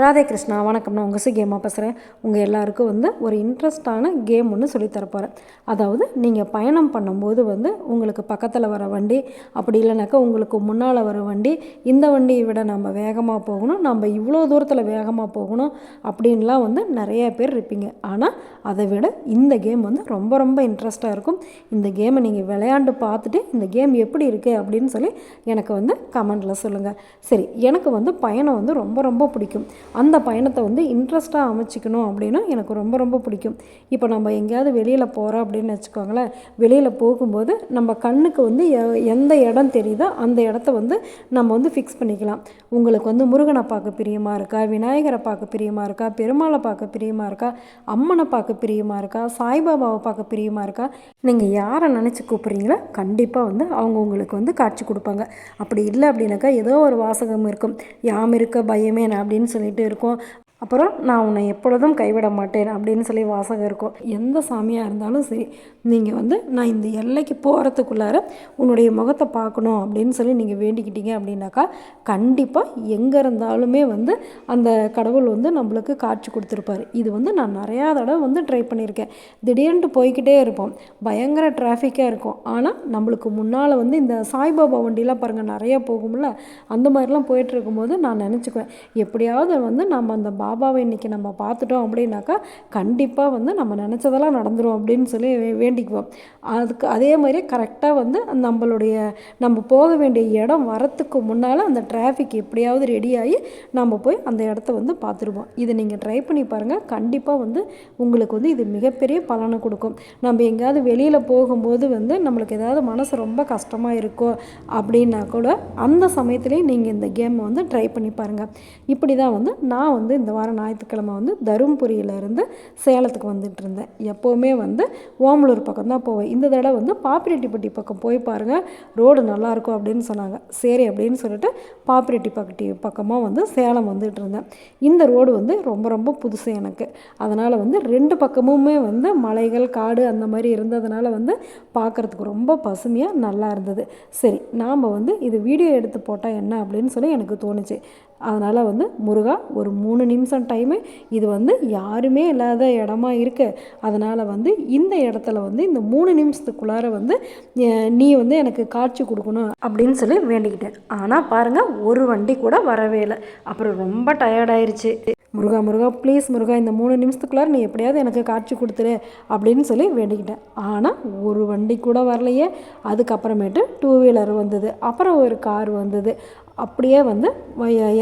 ராதே கிருஷ்ணா வணக்கம். நான் உங்கள் கேமாக பேசுகிறேன் உங்கள் எல்லாருக்கும் வந்து ஒரு இன்ட்ரெஸ்டான கேம் ஒன்று சொல்லித்தரப்போகிறேன் அதாவது நீங்கள் பயணம் பண்ணும்போது வந்து உங்களுக்கு பக்கத்தில் வர வண்டி அப்படி இல்லைனாக்கா உங்களுக்கு முன்னால் வர வண்டி இந்த வண்டியை விட நம்ம வேகமாக போகணும். நம்ம இவ்வளோ தூரத்தில் வேகமாக போகணும் அப்படின்லாம் வந்து நிறைய பேர் இருப்பீங்க. ஆனால் அதை விட இந்த கேம் வந்து ரொம்ப ரொம்ப இன்ட்ரெஸ்ட்டாக இருக்கும். இந்த கேமை நீங்கள் விளையாண்டு பார்த்துட்டு இந்த கேம் எப்படி இருக்குது அப்படின்னு சொல்லி எனக்கு வந்து கமெண்டில் சொல்லுங்கள் சரி எனக்கு வந்து பயணம் வந்து ரொம்ப ரொம்ப பிடிக்கும். அந்த பயணத்தை வந்து இன்ட்ரெஸ்ட்டாக அமைச்சிக்கணும் அப்படின்னா எனக்கு ரொம்ப ரொம்ப பிடிக்கும். இப்போ நம்ம எங்கேயாவது வெளியில் போகிறோம் அப்படின்னு வச்சுக்கோங்களேன். வெளியில் போகும்போது நம்ம கண்ணுக்கு வந்து எந்த இடம் தெரியுதோ அந்த இடத்த வந்து நம்ம வந்து ஃபிக்ஸ் பண்ணிக்கலாம். உங்களுக்கு வந்து முருகனை பார்க்க பிரியமாக இருக்கா? விநாயகரை பார்க்க பிரியமாக இருக்கா? பெருமாளை பார்க்க பிரியமாக இருக்கா? அம்மனை பார்க்க பிரியமாக இருக்கா? சாய்பாபாவை பார்க்க பிரியமாக இருக்கா? நீங்கள் யாரை நினச்சி கூப்பிட்றீங்களோ கண்டிப்பாக வந்து அவங்க உங்களுக்கு வந்து காட்சி கொடுப்பாங்க. அப்படி இல்லை அப்படின்னாக்கா ஏதோ ஒரு வாசகம் இருக்கும். யாம் இருக்க பயமே அப்படின்னு சொல்லிட்டு இருக்கும் அப்புறம் நான் உன்னை எப்பொழுதும் கைவிட மாட்டேன் அப்படின்னு சொல்லி வாசகம் இருக்கும். எந்த சாமியாக இருந்தாலும் சரி நீங்கள் வந்து நான் இந்த எல்லைக்கு போகிறதுக்குள்ளார உன்னுடைய முகத்தை பார்க்கணும் அப்படின்னு சொல்லி நீங்கள் வேண்டிக்கிட்டீங்க அப்படின்னாக்கா கண்டிப்பாக எங்கே இருந்தாலுமே வந்து அந்த கடவுள் வந்து நம்மளுக்கு காட்சி கொடுத்துருப்பாரு. இது வந்து நான் நிறையா தடவை வந்து ட்ரை பண்ணியிருக்கேன். திடீர்னு போய்கிட்டே இருப்போம். பயங்கர டிராஃபிக்காக இருக்கும். ஆனால் நம்மளுக்கு முன்னால் வந்து இந்த சாய்பாபா வண்டிலாம் பாருங்கள் நிறையா போகும்ல அந்த மாதிரிலாம் போயிட்டு இருக்கும்போது நான் நினச்சிக்குவேன் எப்படியாவது வந்து நம்ம அந்த பாபாவை இன்றைக்கி நம்ம பார்த்துட்டோம் அப்படின்னாக்கா கண்டிப்பாக வந்து நம்ம நினச்சதெல்லாம் நடந்துடும் அப்படின்னு சொல்லி வேண்டிக்குவோம். அதுக்கு அதே மாதிரி கரெக்டாக வந்து நம்மளுடைய நம்ம போக வேண்டிய இடம் வரத்துக்கு முன்னால் அந்த டிராஃபிக் எப்படியாவது ரெடியாகி நம்ம போய் அந்த இடத்த வந்து பார்த்துருவோம். இதை நீங்கள் ட்ரை பண்ணி பாருங்கள் கண்டிப்பாக வந்து உங்களுக்கு வந்து இது மிகப்பெரிய பலனை கொடுக்கும். நம்ம எங்கேயாவது வெளியில் போகும்போது வந்து நம்மளுக்கு ஏதாவது மனசு ரொம்ப கஷ்டமாக இருக்கோ அப்படின்னா கூட அந்த சமயத்துலேயும் நீங்கள் இந்த கேமை வந்து ட்ரை பண்ணி பாருங்கள் இப்படி தான் வந்து நான் வந்து இந்த வாரம் ஞாயிற்றுக்கிழமை வந்து தருமபுரியிலேருந்து சேலத்துக்கு வந்துட்டு இருந்தேன். எப்போவுமே வந்து ஓமலூர் பக்கம் தான் போவேன். இந்த தடவை வந்து பாப்பிரெட்டிப்பட்டி பக்கம் போய் பாருங்கள் ரோடு நல்லாயிருக்கும் அப்படின்னு சொன்னாங்க. சரி அப்படின்னு சொல்லிட்டு பாப்பிரெட்டிப்பட்டி பக்கமாக வந்து சேலம் வந்துட்டு இருந்தேன். இந்த ரோடு வந்து ரொம்ப ரொம்ப புதுசு எனக்கு. அதனால் வந்து ரெண்டு பக்கமுமே வந்து மலைகள் காடு அந்த மாதிரி இருந்ததுனால வந்து பார்க்குறதுக்கு ரொம்ப பசுமையாக நல்லா இருந்தது. சரி நாம் வந்து இது வீடியோ எடுத்து போட்டால் என்ன அப்படின்னு சொல்லி எனக்கு தோணுச்சு. அதனால் வந்து முருகா ஒரு மூணு நிமிஷம் டைமு இது வந்து யாருமே இல்லாத இடமா இருக்குது அதனால் வந்து இந்த இடத்துல வந்து இந்த மூணு நிமிஷத்துக்குள்ளார வந்து நீ வந்து எனக்கு காட்சி கொடுக்கணும் அப்படின்னு சொல்லி வேண்டிக்கிட்டேன். ஆனால் பாருங்கள் ஒரு வண்டி கூட வரவே இல்லை. அப்புறம் ரொம்ப டயர்டாயிருச்சு முருகா முருகா ப்ளீஸ் முருகா இந்த மூணு நிமிஷத்துக்குள்ளார நீ எப்படியாவது எனக்கு காட்சி கொடுத்துரு அப்படின்னு சொல்லி வேண்டிக்கிட்டேன். ஆனால் ஒரு வண்டி கூட வரலையே. அதுக்கப்புறமேட்டு டூ வீலர் வந்தது. அப்புறம் ஒரு கார் வந்தது. அப்படியே வந்து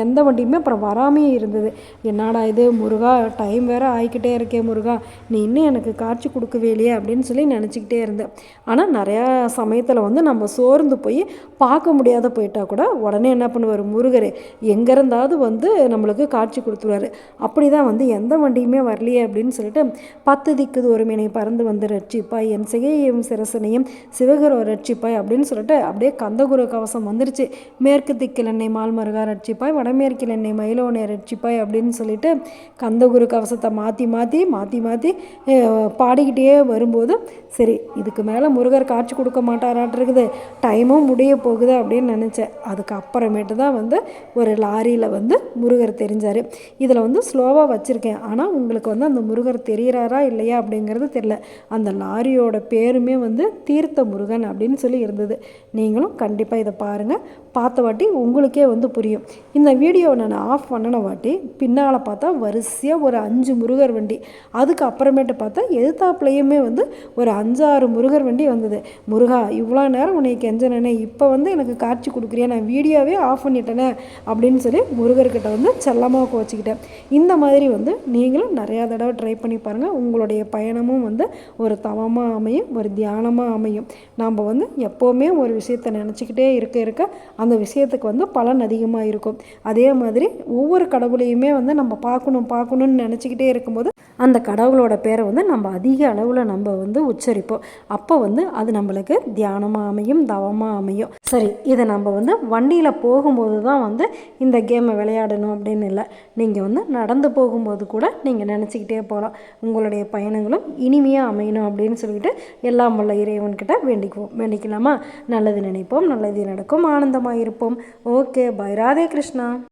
எந்த வண்டியுமே அப்புறம் வராமையே இருந்தது. என்னடா இது முருகா டைம் வேறு ஆகிக்கிட்டே இருக்கே முருகா. நீ இன்னும் எனக்கு காட்சி கொடுக்கவே இல்லையே அப்படின்னு சொல்லி நினச்சிக்கிட்டே இருந்தேன். ஆனால் நிறையா சமயத்தில் வந்து நம்ம சோர்ந்து போய் பார்க்க முடியாத போயிட்டா கூட உடனே என்ன பண்ணுவார் முருகர் எங்கே இருந்தாவது வந்து நம்மளுக்கு காட்சி கொடுத்துருவார். அப்படி தான் வந்து எந்த வண்டியுமே வரலையே அப்படின்னு சொல்லிட்டு பத்து திக்குது ஒரு மீனை பறந்து வந்து ரட்சிப்பாய் என் சிகையும் சிரசனையும் சிவகரோ ரட்சிப்பாய் அப்படின்னு சொல்லிட்டு அப்படியே கந்தகுரு கவசம் வந்துருச்சு. மேற்கு திக்கில் மேற்கில் எண்ணெய் மால்மருகா ரட்சிப்பாய் வடமேற்கில் எண்ணெய் மயிலோனை ரட்சிப்பாய் அப்படின்னு சொல்லிட்டு கந்தகுரு கவசத்தை மாற்றி மாற்றி மாற்றி மாற்றி பாடிக்கிட்டே வரும்போது சரி இதுக்கு மேலே முருகர் காட்சி கொடுக்க மாட்டாராட்டிருக்குது டைமும் முடிய போகுது அப்படின்னு நினச்சேன். அதுக்கு அப்புறமேட்டு தான் வந்து ஒரு லாரியில் வந்து முருகர் தெரிஞ்சார். இதில் வந்து ஸ்லோவாக வச்சுருக்கேன். ஆனால் உங்களுக்கு வந்து அந்த முருகர் தெரிகிறாரா இல்லையா அப்படிங்கிறது தெரில அந்த லாரியோட பேருமே வந்து தீர்த்த முருகன் அப்படின்னு சொல்லி இருந்தது. நீங்களும் கண்டிப்பாக இதை பாருங்கள் பார்த்த வாட்டி உங்களுக்கே வந்து புரியும். இந்த வீடியோவை நான் ஆஃப் பண்ணின வாட்டி பின்னால் பார்த்தா வரிசையாக ஒரு அஞ்சு முருகர் வண்டி. அதுக்கு அப்புறமேட்டு பார்த்தா எதிர்த்தாப்புலையுமே வந்து ஒரு அஞ்சாறு முருகர் வண்டி வந்தது. முருகா இவ்வளோ நேரம் உன்னை கெஞ்சனே இப்போ வந்து எனக்கு காட்சி கொடுக்குறியா? நான் வீடியோவே ஆஃப் பண்ணிட்டேனே அப்படின்னு சொல்லி முருகர்கிட்ட வந்து செல்லமாக கோச்சிக்கிட்டேன். இந்த மாதிரி வந்து நீங்களும் நிறையா தடவை ட்ரை பண்ணி பாருங்கள் உங்களுடைய பயணமும் வந்து ஒரு தவமாக அமையும் ஒரு தியானமாக அமையும். நாம் வந்து எப்போவுமே ஒரு விஷயத்தை நினச்சிக்கிட்டே இருக்க இருக்க அந்த விஷயத்துக்கு வந்து பலன் அதிகமாக இருக்கும். அதே மாதிரி ஒவ்வொரு கடவுளையுமே வந்து நம்ம பார்க்கணும் பார்க்கணுன்னு நினச்சிக்கிட்டே இருக்கும்போது அந்த கடவுளோட பேரை வந்து நம்ம அதிக அளவில் நம்ம வந்து உச்சரிப்போம். அப்போ வந்து அது நம்மளுக்கு தியானமாக அமையும் தவமாக அமையும். சரி இதை நம்ம வந்து வண்டியில் போகும்போது தான் வந்து இந்த கேமை விளையாடணும் அப்படின்னு இல்லை. நீங்கள் வந்து நடந்து போகும்போது கூட நீங்கள் நினச்சிக்கிட்டே போகலாம். உங்களுடைய பயணங்களும் இனிமையாக அமையணும் அப்படின்னு சொல்லிட்டு எல்லாம் உள்ள இறைவன்கிட்ட வேண்டிக்குவோம். வேண்டிக்கலாமா? நல்லது நினைப்போம். நல்லது நடக்கும். ஆனந்தமாக இருப்போம். Okay bye Radhe Krishna.